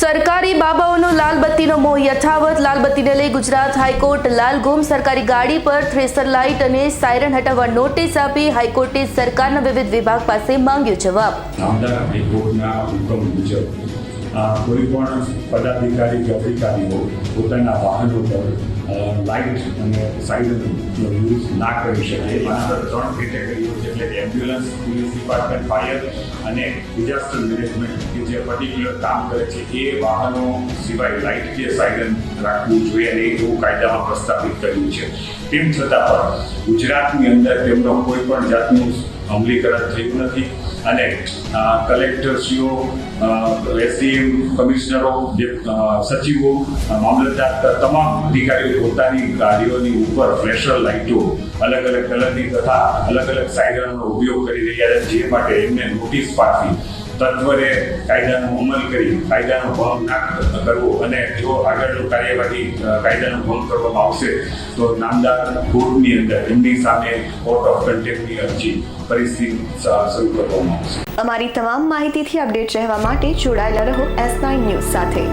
સરકારી બાબાઓનો લાલબત્તીનો મોહ યથાવત. લાલબત્તીને લઈ ગુજરાત હાઈકોર્ટ લાલગોમ સરકારી ગાડી પર થ્રેસર લાઇટ અને સાયરન હટાવવા નોટિસ આપી. હાઈકોર્ટે સરકારના વિવિધ વિભાગ પાસે માંગ્યો જવાબ. કોઈ પણ પદાધિકારી કે અધિકારીઓ પોતાના વાહનો પર લાઇટ અને સાયરનનો યુઝ ના કરી શકે. અંદર ત્રણ કેટેગરીઓ છે, એટલે એમ્બ્યુલન્સ પોલીસ ડિપાર્ટમેન્ટ ફાયર અને ડિઝાસ્ટર મેનેજમેન્ટ કે જે પર્ટિક્યુલર કામ કરે છે, એ વાહનો સિવાય લાઇટ કે સાયરન રાખવું જોઈએ અને એવું કાયદામાં પ્રસ્થાપિત કર્યું છે. તેમ છતાં પણ ગુજરાતની અંદર તેમનો કોઈ પણ જાતનું અમલીકરણ થયું નથી. અને કલેક્ટરશ્રીઓ એસડીએમ કમિશનરો, જે સચિવો મામલતદાર તમામ અધિકારીઓ પોતાની ગાડીઓની ઉપર ફ્લેશર લાઇટો અલગ અલગ કલરની તથા અલગ અલગ સાયરનનો ઉપયોગ કરી રહ્યા છે, જે માટે એમને નોટિસ પાઠવી તત્વરે કાયદાનો અમલ કરી કાયદાનો ભંગ ના કરવો અને જો આગળનું કાર્યવાહી કાયદાનો ભંગ કરવામાં આવશે, તો નામદાર કોર્ટની અંદર એમની સામે કોર્ટ ઓફ કન્ટેમ્પની અરજી પરિસ્થિતિ શરૂ કરવામાં આવશે. અમારી તમામ માહિતીથી અપડેટ રહેવા માટે જોડાયેલા રહો એસ નાઇન ન્યૂઝ સાથે.